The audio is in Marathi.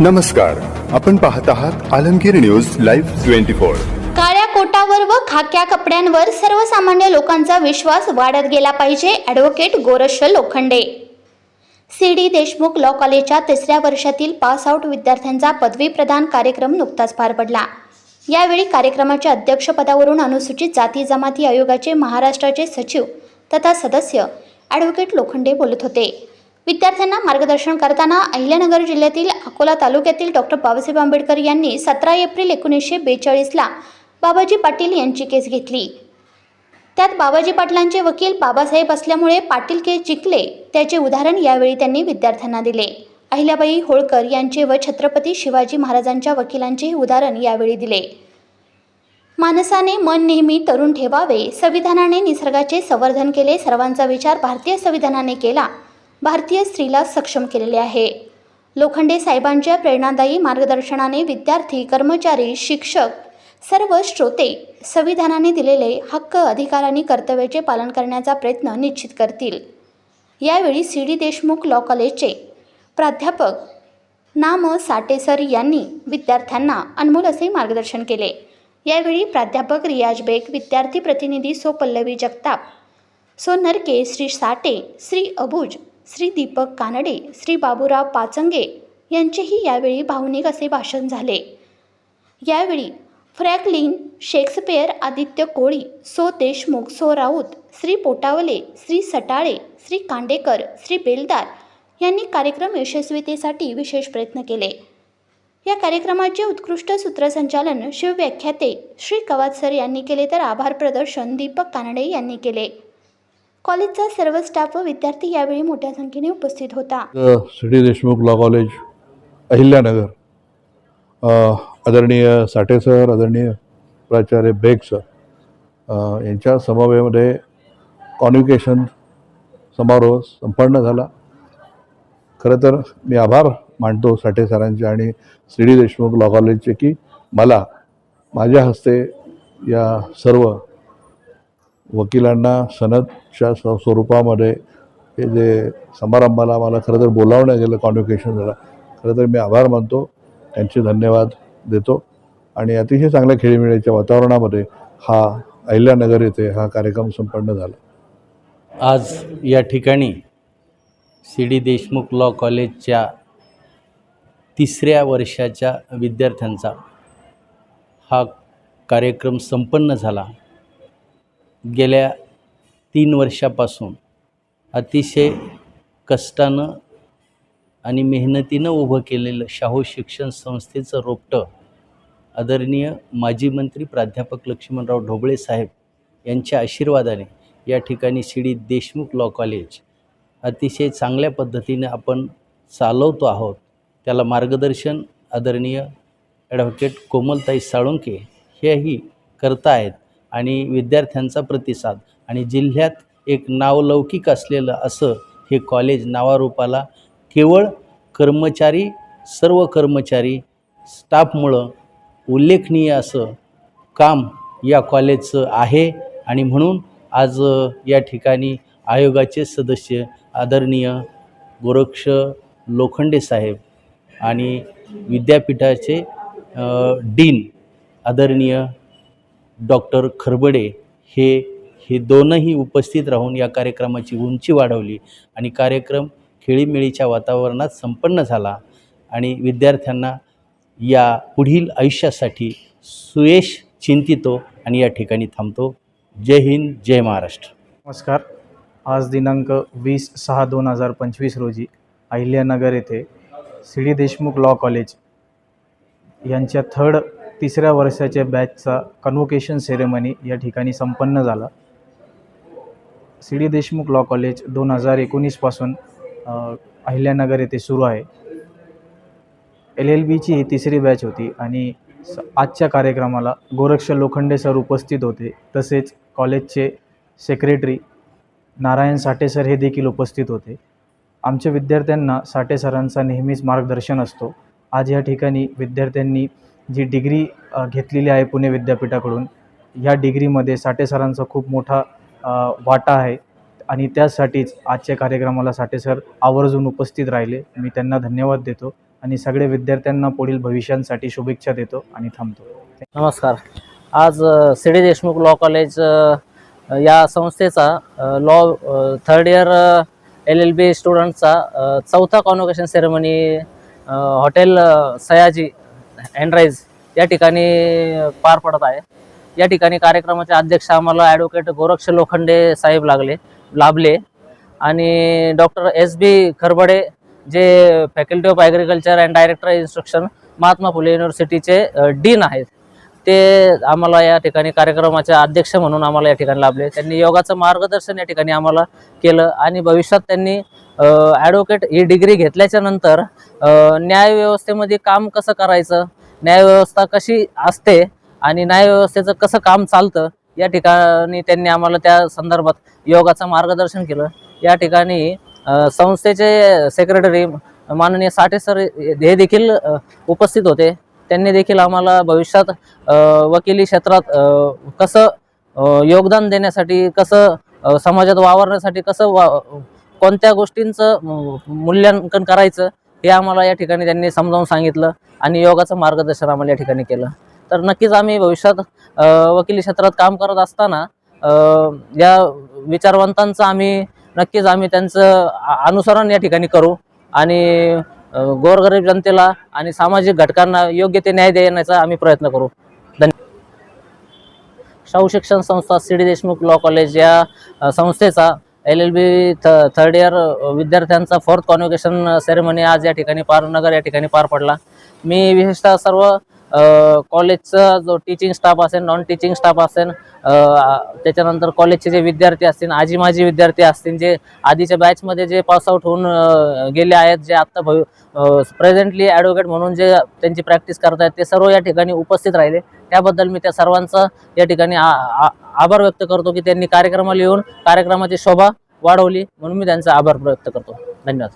नमस्कार. आपण पाहत आहात Alamgir news live twenty four. काळ्या कोटावर व खाक्या कपड्यांवर सर्वसामान्य लोकांचा विश्वास वाढत गेला पाहिजे advocate Goraksh Lokhande. C D Deshmukh law कॉलेजच्या तिसऱ्या वर्षातील पास आऊट विद्यार्थ्यांचा पदवी प्रदान कार्यक्रम नुकताच पार पडला. यावेळी कार्यक्रमाच्या अध्यक्षपदावरून अनुसूचित जाती जमाती आयोगाचे महाराष्ट्राचे सचिव तथा सदस्य ॲडव्होकेट लोखंडे बोलत होते. विद्यार्थ्यांना मार्गदर्शन करताना अहिल्यानगर जिल्ह्यातील अकोला तालुक्यातील डॉक्टर बाबासाहेब आंबेडकर यांनी सतरा एप्रिल एकोणीसशे बेचाळीसला बाबाजी पाटील यांची केस घेतली. त्यात बाबाजी पाटलांचे वकील बाबासाहेब असल्यामुळे पाटील केस जिंकले त्याचे उदाहरण यावेळी त्यांनी विद्यार्थ्यांना दिले. अहिल्याबाई होळकर यांचे व छत्रपती शिवाजी महाराजांच्या वकिलांचेही उदाहरण यावेळी दिले. माणसाने मन नेहमी तरुण ठेवावे संविधानाने निसर्गाचे संवर्धन केले सर्वांचा विचार भारतीय संविधानाने केला. भारतीय स्त्रीला सक्षम केलेले आहे. लोखंडे साहेबांच्या प्रेरणादायी मार्गदर्शनाने विद्यार्थी कर्मचारी शिक्षक सर्व श्रोते संविधानाने दिलेले हक्क अधिकार आणि कर्तव्याचे पालन करण्याचा प्रयत्न निश्चित करतील. यावेळी सी. डी. देशमुख लॉ कॉलेजचे प्राध्यापक नाम साटे सर यांनी विद्यार्थ्यांना अनमोल असे मार्गदर्शन केले. यावेळी प्राध्यापक रियाज बेग विद्यार्थी प्रतिनिधी सो पल्लवी जगताप सो नरके श्री साटे श्री अबुज श्री दीपक कानडे श्री बाबूराव पाचंगे यांचेही यावेळी भावनिक असे भाषण झाले. यावेळी फ्रॅकलिन शेक्सपियर आदित्य कोळी सो देशमुख सो राऊत श्री पोटावले श्री सटाळे श्री कांडेकर श्री बेलदार यांनी कार्यक्रम यशस्वीतेसाठी विशेष प्रयत्न केले. या कार्यक्रमाचे उत्कृष्ट सूत्रसंचालन शिवव्याख्याते श्री कवात सर यांनी केले तर आभार प्रदर्शन दीपक कानडे यांनी केले. कॉलेजचा सर्व स्टाफ व विद्यार्थी यावेळी मोठ्या संख्येने उपस्थित होता. Shri Deshmukh law college Ahilyanagar. आदरणीय साठे सर आदरणीय प्राचार्य बेग सर यांच्या समवेमध्ये कॉन्व्हिकेशन समारोह संपन्न झाला. खरं तर मी आभार मानतो साठे सरांचे आणि सी डी देशमुख लॉ कॉलेजचे की मला माझ्या हस्ते या सर्व वकिलांना सनदच्या स्व स्वरूपामध्ये हे जे समारंभाला मला खरं तर बोलावण्यात गेलं कॉन्व्होकेशन झाला. खरं तर मी आभार मानतो. त्यांचे धन्यवाद देतो. आणि अतिशय चांगल्या खेळीमेळीच्या वातावरणामध्ये हा अहिल्यानगर येथे हा कार्यक्रम संपन्न झाला. आज या ठिकाणी सी डी देशमुख लॉ कॉलेजच्या तिसऱ्या वर्षाच्या विद्यार्थ्यांचा हा कार्यक्रम संपन्न झाला. गेल्या तीन वर्षापासून अतिशय कष्टानं आणि मेहनतीनं उभं केलेलं शाहू शिक्षण संस्थेचं रोपटं आदरणीय माजी मंत्री प्राध्यापक लक्ष्मणराव ढोबळे साहेब यांच्या आशीर्वादाने या ठिकाणी शिडी देशमुख लॉ कॉलेज अतिशय चांगल्या पद्धतीने आपण चालवतो आहोत. त्याला मार्गदर्शन आदरणीय ॲडव्होकेट कोमलताई साळुंके हेही करतायत. आणि विद्यार्थ्यांचा प्रतिसाद. आणि जिल्ह्यात एक नावलौकिक असलेलं असं हे कॉलेज नावारूपाला केवळ कर्मचारी सर्व कर्मचारी स्टाफमुळं उल्लेखनीय असं काम या कॉलेजचं आहे. आणि म्हणून आज या ठिकाणी आयोगाचे सदस्य आदरणीय गोरक्ष लोखंडे साहेब आणि विद्यापीठाचे डीन आदरणीय डॉक्टर खरबडे हे हे दोनही उपस्थित राहून या कार्यक्रमाची उंची वाढवली आणि कार्यक्रम खेळीमेळीच्या वातावरणात संपन्न झाला आणि विद्यार्थ्यांना या पुढील आयुष्यासाठी सुयश चिंतितो आणि या ठिकाणी थांबतो. जय हिंद जय महाराष्ट्र. नमस्कार. आज दिनांक वीस सहा दोन हजार पंचवीस रोजी अहिल्यानगर येथे C D Deshmukh law college यांच्या थर्ड तिसऱ्या वर्षाच्या बॅचचा कन्वोकेशन सेरेमनी या ठिकाणी संपन्न झाला. C D Deshmukh law college दोन हजार एकोणीसपासून अहिल्यानगर येथे सुरू आहे. एल एल बीची ही तिसरी बॅच होती आणि आजच्या कार्यक्रमाला गोरक्ष लोखंडे सर उपस्थित होते. तसेच कॉलेजचे सेक्रेटरी नारायण साठे सर हे देखील उपस्थित होते. आमच्या विद्यार्थ्यांना साठे सरांचा नेहमीच मार्गदर्शन असतो. आज या ठिकाणी विद्यार्थ्यांनी जी डिग्री घेतलेली आहे पुणे विद्यापीठाकडून ह्या डिग्रीमध्ये साठे सरांचा खूप मोठा वाटा आहे. आणि त्यासाठीच आजच्या कार्यक्रमाला साठे सर आवर्जून उपस्थित राहिले. मी त्यांना धन्यवाद देतो आणि सगळे विद्यार्थ्यांना पुढील भविष्यांसाठी शुभेच्छा देतो आणि थांबतो. नमस्कार. आज C D Deshmukh law college या संस्थेचा law third year L L B स्टुडंटचा चौथा कॉन्व्होकेशन सेरेमनी हॉटेल सयाजी अँड्राईज या ठिकाणी पार पडत आहे. या ठिकाणी कार्यक्रमाचे अध्यक्ष आम्हाला ॲडव्होकेट गोरक्ष लोखंडे साहेब लागले लाभले. आणि डॉक्टर एस बी खरबडे जे faculty of agriculture and director instruction Mahatma Phule युनिव्हर्सिटीचे dean आहेत. ते आम्हाला या ठिकाणी कार्यक्रमाचे अध्यक्ष म्हणून आम्हाला या ठिकाणी लाभले. त्यांनी योगाचं मार्गदर्शन या ठिकाणी आम्हाला केलं आणि भविष्यात त्यांनी ॲडव्होकेट ही डिग्री घेतल्याच्या नंतर न्यायव्यवस्थेमध्ये काम कसं करायचं न्यायव्यवस्था कशी असते आणि न्यायव्यवस्थेचं कसं काम चालतं या ठिकाणी त्यांनी आम्हाला त्या संदर्भात योगाचं मार्गदर्शन केलं. या ठिकाणी संस्थेचे सेक्रेटरी माननीय साठे सर हे देखील उपस्थित होते. त्यांनी देखील आम्हाला भविष्यात वकिली क्षेत्रात कसं योगदान देण्यासाठी कसं समाजात वावरण्यासाठी कसं वा कोणत्या गोष्टींचं मूल्यांकन करायचं हे आम्हाला या ठिकाणी त्यांनी समजावून सांगितलं आणि योगाचं मार्गदर्शन आम्हाला या ठिकाणी केलं. तर नक्कीच आम्ही भविष्यात वकिली क्षेत्रात काम करत असताना या विचारवंतांचं आम्ही नक्कीच आम्ही त्यांचं अनुसरण या ठिकाणी करू आणि गोरगरीब जनतेला आणि सामाजिक घटकांना योग्य ते न्याय देण्याचा आम्ही प्रयत्न करू. शाहू शिक्षण संस्था C D Deshmukh law college या संस्थेचा एल एल बी थ थर्ड इयर विद्यार्थ्यांचा फोर्थ कॉन्व्होकेशन सेरेमनी आज या ठिकाणी पार नगर या ठिकाणी पार पडला. मी विशेषतः सर्व कॉलेजचा जो टीचिंग स्टाफ असेल नॉन टीचिंग स्टाफ असेल त्याच्यानंतर कॉलेजचे जे विद्यार्थी असतील आजी माजी विद्यार्थी असतील जे आधीच्या बॅचमध्ये जे पासआउट होऊन गेले आहेत जे आत्ता भवि प्रेझेंटली ॲडव्होकेट म्हणून जे त्यांची प्रॅक्टिस करत आहेत ते सर्व या ठिकाणी उपस्थित राहिले. त्याबद्दल मी त्या सर्वांचा या ठिकाणी आ- आ- आभार व्यक्त करतो की त्यांनी कार्यक्रमाला येऊन कार्यक्रमाची शोभा वाढवली. म्हणून मी त्यांचा आभार व्यक्त करतो. धन्यवाद.